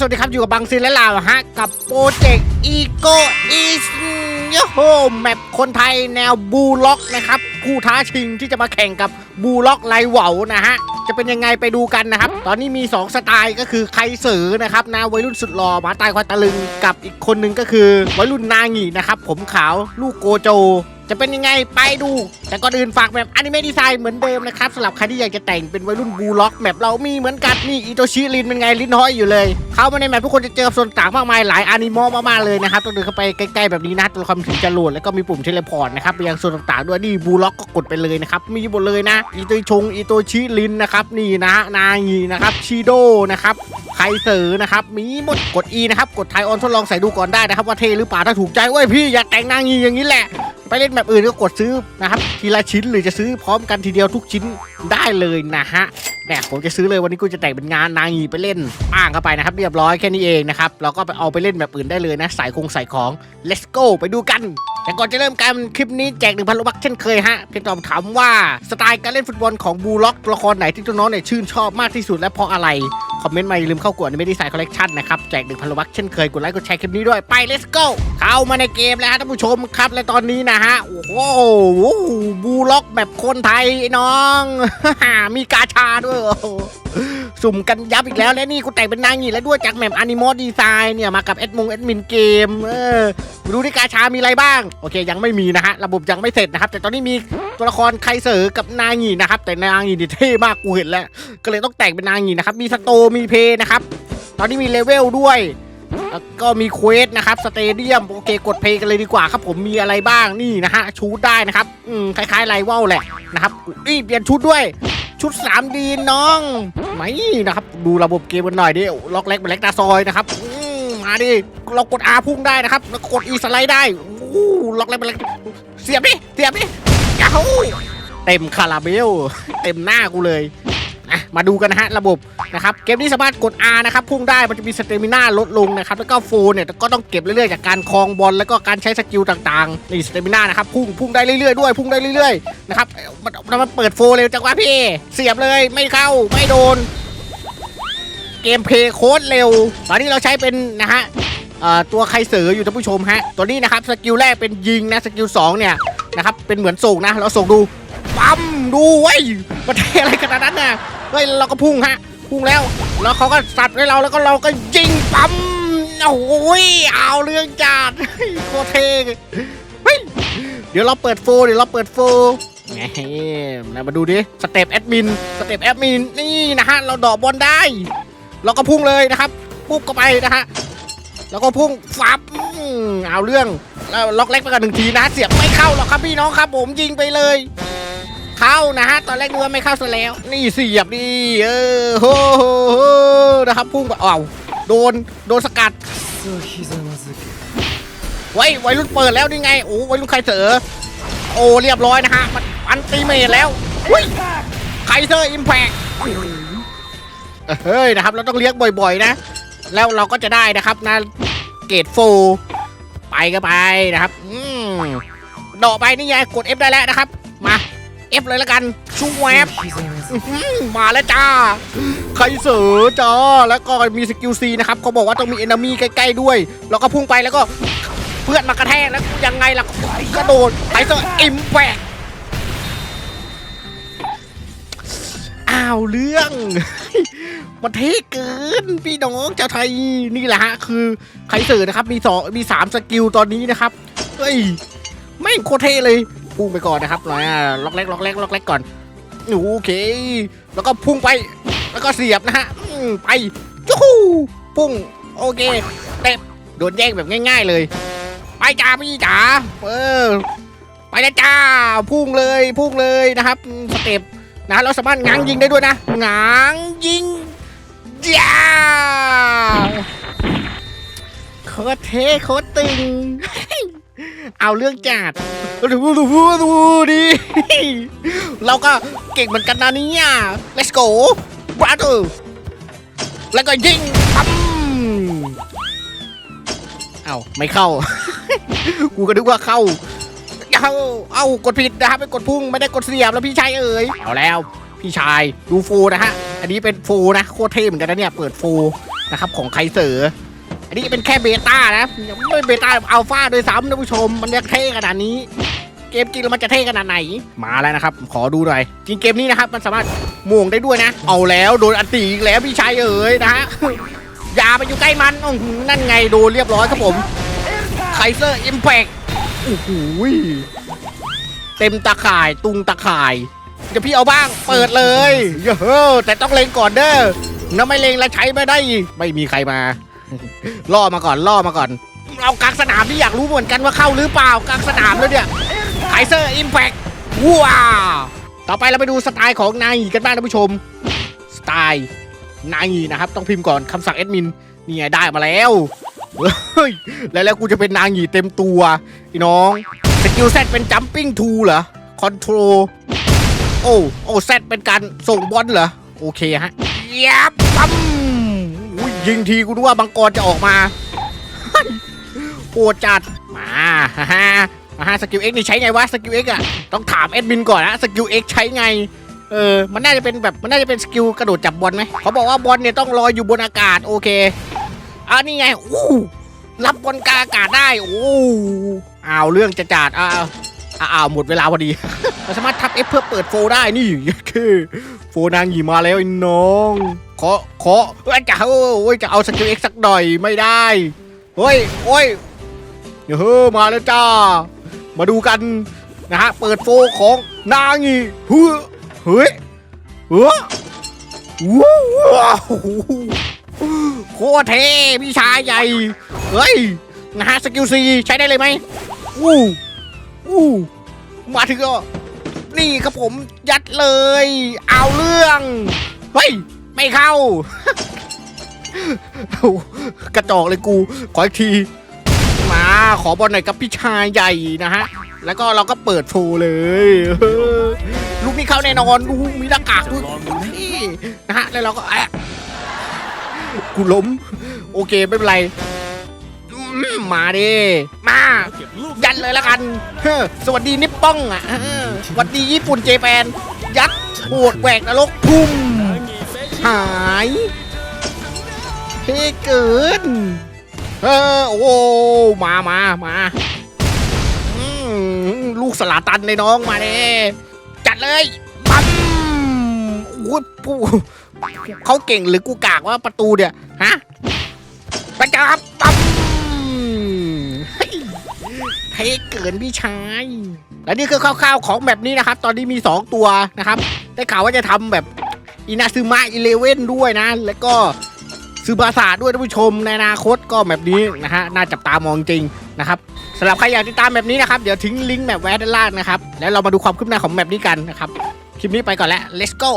สวัสดีครับอยู่กับบังซินและลาวฮะ กับโปรเจกต์อีโกอีสยโฮแมปคนไทยแนวบูล็อกนะครับผู้ท้าชิงที่จะมาแข่งกับบูล็อกไลเหวานะฮะ จะเป็นยังไงไปดูกันนะครับ ตอนนี้มี 2 สไตล์ก็คือใครเสือนะครับนะวัยรุ่นสุดหล่อมาตายควาตะลึงกับอีกคนนึงก็คือวัยรุ่นนางีนะครับผมขาวลูกโกโจ จะเป็นยังไงไปดู แต่ก่อนอื่นฝากแบบอนิเมะดีไซน์เหมือนเดิมนะครับสำหรับใครที่อยากจะแต่งเป็นวัยรุ่นบูล็อกแมปเรามีเหมือนกันนี่อิโตชิลินเป็นไงลิ้นห้อยอยู่เลย เข้ามาในแมปทุกคนจะเจอส่วนต่างมากมายหลายอนิเมะมากๆเลยนะครับต้องเดินเข้าไปใกล้ๆแบบนี้นะตัวละครถึงจะโหลดแล้วก็มีปุ่มเทเลพอร์ตนะครับไปยังส่วนต่างๆด้วยนี่บูล็อกก็กดไปเลยนะครับมีหมดเลยนะอิโตชงอิโตชิลินนะครับนี่นะนางีนะครับชิโดนะครับใครเสือนะครับมีหมดกด E นะครับกดไทยออนทดลองใส่ดูก่อนได้นะครับว่าเทหรือเปล่าถ้าถูกใจเว้ยพี่อยากแต่งนางีอย่างนี้แหละ ไปเล่นแบบอื่นก็กดซื้อนะครับทีละชิ้นหรือจะซื้อพร้อมกันทีเดียวทุกชิ้นได้เลยนะฮะเนี่ยผมจะซื้อเลยวันนี้กูจะแต่งเป็นงานนางีไปเล่นป้างเข้าไปนะครับ เรียบร้อยแค่นี้เองนะครับเราก็ไปเอาไปเล่นแบบอื่นได้เลยนะใส่คงใส่ของ let's go ไปดูกัน แต่ก่อนจะเริ่มการคลิปนี้แจกหนึ่งพันโลบักเช่นเคยฮะเพียงตอบถามว่าสไตล์การเล่นฟุตบอลของบูล็อกตัวละครไหนที่ตัวน้องเนี่ยชื่นชอบมากที่สุดและเพราะอะไร คอมเมนต์มาอย่าลืมเข้ากดในไม่ได้ใส่คอลเลกชันนะครับ แจกหนึ่งพันลบักเช่นเคย กดไลค์กดแชร์คลิปนี้ด้วย ไป let's go เข้ามาในเกมแล้วฮะท่านผู้ชมครับ และตอนนี้นะฮะ โอ้โหบูล็อกแบบคนไทยน้อง มีกาชาด้วยสุ่มกันยับอีกแล้วและนี่กูแต่งเป็นนางงีแล้วด้วยจากแมปอนิมอลดีไซน์เนี่ยมากับแอดมงแอดมินเกม เออมาดูที่กาชามีอะไรบ้าง โอเคยังไม่มีนะฮะระบบยังไม่เสร็จนะครับ แต่ตอนนี้มี ตัวละครไคเซอร์กับนางงีนะครับ แต่นางงีนี่เท่มากกูเห็นแล้ว ก็เลยต้องแต่งเป็นนางงีนะครับ มีสโตมีเพนะครับ ตอนนี้มีเลเวลด้วยแล้วก็มีเควสนะครับสเตเดียมโอเคกดเพย์กันเลยดีกว่าครับผมมีอะไรบ้างนี่นะฮะชูดได้นะครับอืมคล้ายๆไลว่าวแหละนะครับนี่เปลี่ยนชุดด้วย ชุด 3D น้องไหมนะครับ ดูระบบเกมกันหน่อยดิล็อกเล็กเป็นเล็กตาซอยนะครับมาดิเรากด R พุ่งได้นะครับแล้วกด E สไลด์ได้อู้ล็อกเล็กเป็นเล็กเสียบดิเสียบดิ ยาเต็มคาราเบล เต็มหน้ากูเลยอะมาดูกันนะฮะระบบนะครับเกมนี้สามารถกด R นะครับพุ่งได้มันจะมีสเตมิน่าลดลงนะครับแล้วก็โฟเนี่ยก็ต้องเก็บเรื่อยๆจากการคลองบอลแล้วก็การใช้สกิลต่างๆนี่สเตมิน่านะครับพุ่งพุ่งได้เรื่อยๆด้วยพุ่งได้เรื่อยๆนะครับมันมันเปิดโฟเร็วจังวะพี่เสียบเลยไม่เข้าไม่โดน เกมเพย์โค้ดเร็ว ตอนนี้เราใช้เป็นนะฮะตัวใครเสืออยู่ท่านผู้ชมฮะตัวนี้นะครับสกิลแรกเป็นยิงนะสกิลสองเนี่ย นะครับ เป็นเหมือนส่งนะ เราส่งดูปั๊มดูเว้ยมันเทอะไรขนาดนั้นน่ะเฮ้ยเราก็พุ่งฮะ พุ่งแล้ว แล้วเขาก็สับให้เราแล้วก็เราก็ยิงปั๊มโอ้ยเอาเรื่องจัดโคเทเฮ้ยเดี๋ยวเราเปิดโฟเดี๋ยวเราเปิดโฟร์แหมมาดูดิสเต็ปแอดมินสเต็ปแอดมินนี่นะฮะเราดอกบอลได้ เราก็พุ่งเลยนะครับ ปุ๊บก็ไปนะฮะแล้วก็พุ่งฟับอืมเอาเรื่อง แล้วล็อกเล็กไปก่อนหนึ่งทีนะ เสียบไม่เข้าหรอกครับพี่น้องครับผมยิงไปเลย เข้านะฮะตอนแรกนึกว่าไม่เข้าซะแล้ว นี่เสียบดีเออโหนะครับพุ่งไปอ้าวโดนโดนสกัดไว้ไว้รุ่นเปิดแล้วนี่ไงโอ้ไว้รุ่นใครเสอโอ้เรียบร้อยนะฮะมันอันตีเมทแล้วอุ้ยไคเซอร์อิมแพกเฮ้ยนะครับเราต้องเรียกบ่อยๆนะ แล้วเราก็จะได้นะครับนะเกตโฟ ไปก็ไปนะครับ อืมโดไปนี่ยายกด F ได้แล้วนะครับ มา F เลยละกันชูแวบมาแล้วจ้าใครเสือจ้าแล้วก็มีสกิลซีนะครับเขาบอกว่าต้องมีเอนามีใกล้ๆด้วย แล้วก็พุ่งไปแล้วก็เพื่อนมากระแทกแล้วยังไงล่ะกระโดดไปเซออิมแปกอ้าวเรื่อง มันเท่เกินพี่น้องเจ้าไทยนี่แหละฮะคือไคเซอร์นะครับ มีสองมีสามสกิลตอนนี้นะครับเฮ้ยไม่โคตรเท่เลยพุ่งไปก่อนนะครับหน่อยล็อกเล็กล็อกเล็กล็อกเล็กก่อนโอเค แล้วก็พุ่งไปแล้วก็เสียบนะฮะไปจู้พุ่งโอเคเตะโดนแย่งแบบง่าย ๆเลย ไปจ้าพี่จ๋าเออไปแล้วจ้าพุ่งเลยพุ่งเลยนะครับสเต็ปนะเราสามารถง้างยิงได้ด้วยนะง้างยิง จ้าโคตรเท่โคตรตึง เอาเรื่องจัดดูดูดูดูดิเราก็เก่งเหมือนกันนะเนี่ย let's go brother แล้วก็ยิงปั๊มเอาไม่เข้า กูก็นึกว่าเข้า เอาเอากดผิดนะครับไปกดพุ่งไม่ได้กดเสียบแล้วพี่ชายเอ๋ยเอาแล้ว พี่ชายดูโฟนะฮะ อันนี้เป็นโฟนะโคตรเท่เหมือนกันนะเนี่ยเปิดโฟนะครับของไคเซอร์อันนี้เป็นแค่เบต้านะยังไม่เบต้าอัลฟาโดวยซ้ำนะผู้ชม มันจะเท่ขนาดนี้ เกมจริงแล้วมันจะเท่ขนาดไหน มาแล้วนะครับ ขอดูหน่อย จริงเกมนี้นะครับ มันสามารถม่วงได้ด้วยนะ เอาแล้วโดนอันตีอีกแล้วพี่ชายเอ๋ยนะฮะอย่าไปอยู่ใกล้มันอ้นั่นไงโดนเรียบร้อยครับผมไคเซอร์อิมแพกโอ้โหเต็มตาข่ายตุงตาข่าย เดี๋ยวพี่เอาบ้าง เปิดเลยเย้อแต่ต้องเลงก่อนเด้อถ้าไม่เลงแล้วใช้ไม่ได้ ไม่มีใครมา ล่อมาก่อนล่อมาก่อน เอากลางสนามที่อยากรู้เหมือนกันว่าเข้าหรือเปล่ากลางสนามแล้วเนี่ยไคเซอร์อิมแพกว้าวต่อไปเราไปดูสไตล์ของนายกันบ้างท่านผู้ชม สไตล์นายนะครับต้องพิมพ์ก่อนคำสั่งแอดมินนี่ไงได้มาแล้วแล้วแล้วกูจะเป็นนางหยีเต็มตัวพี่น้อง สกิลเซตเป็นจัมปิ้งทูเหรอ คอนโทร โอ้โอ้เซตเป็นการส่งบอลเหรอ โอเคฮะยับปั๊มอุ๊ยยิงทีกูนึกว่าบังกรจะออกมาโหดจัด มาฮ่าฮ่ามาฮ่าสกิลเอ็กนี่ใช้ไงวะสกิลเอ็กอะต้องถามแอดมินก่อนนะสกิลเอ็กใช้ไงเออ มันน่าจะเป็นแบบ มันน่าจะเป็นสกิลกระโดดจับบอลไหม เขาบอกว่าบอลเนี่ยต้องลอยอยู่บนอากาศ โอเคอ่านี่ไง อู้ รับบอลกลางอากาศได้ โอ้อ้าว เรื่องจะจัดอ้าว อ้าวหมดเวลาพอดีเราสามารถทับเอฟเพื่อเปิดโฟลได้นี่คือโฟนางหยีมาแล้วไอ้น้องขอขอเอ้ยจะโอ้ยจะเอาสกิลเอ็กสักหน่อยไม่ได้เฮ้ยโอ้ยเฮ้ยมาแล้วจ้า มาดูกันนะฮะเปิดโฟของนางหยีเฮ้ยเฮ้ยเออว้าวโคตรเท่พี่ชายใหญ่เฮ้ยนะฮะสกิลซีใช้ได้เลยไหมอู้ อู้มาถึงก็นี่ครับผมยัดเลย เอาเรื่อง เฮ้ย ไม่เข้า กระจอกเลยกู ขออีกที มาขอบอลหน่อยกับพี่ชายใหญ่นะฮะ แล้วก็เราก็เปิดโชว์เลย ลูกนี้เข้าแน่นอนลูกมีหน้ากากด้วยนี่นะฮะ แล้วเราก็อะกูล้ม โอเค ไม่เป็นไร อืมมาดิ มา ยัดเลยละกันเฮ้อสวัสดีนิปป้องอะเออสวัสดีญี่ปุ่นเจแปน ยัดโหดแหวกนรกพุ่ม หายเท่เกินเออโอ้มามามาอืมลูกสลาตันเลยน้องมาเน่จัดเลยปั๊มอุ้ยปูเขาเก่งหรือกูกากว่าประตูเนี่ยฮะไปจับ เท่เกินพี่ชาย และนี่คือคร่าวๆของแบบนี้นะครับ ตอนนี้มี 2 ตัวนะครับ ได้ข่าวว่าจะทำแบบอินาซึมะอีเลเว่นด้วยนะ แล้วก็ซือบาสาด้วยท่านผู้ชมในอนาคตก็แบบนี้นะฮะน่าจับตามองจริงนะครับสำหรับใครอยากติดตามแบบนี้นะครับ เดี๋ยวทิ้งลิงก์แมปไว้ด้านล่างนะครับ แล้วเรามาดูความคืบหน้าของแมปนี้กันนะครับ คลิปนี้ไปก่อนแล้ว let's go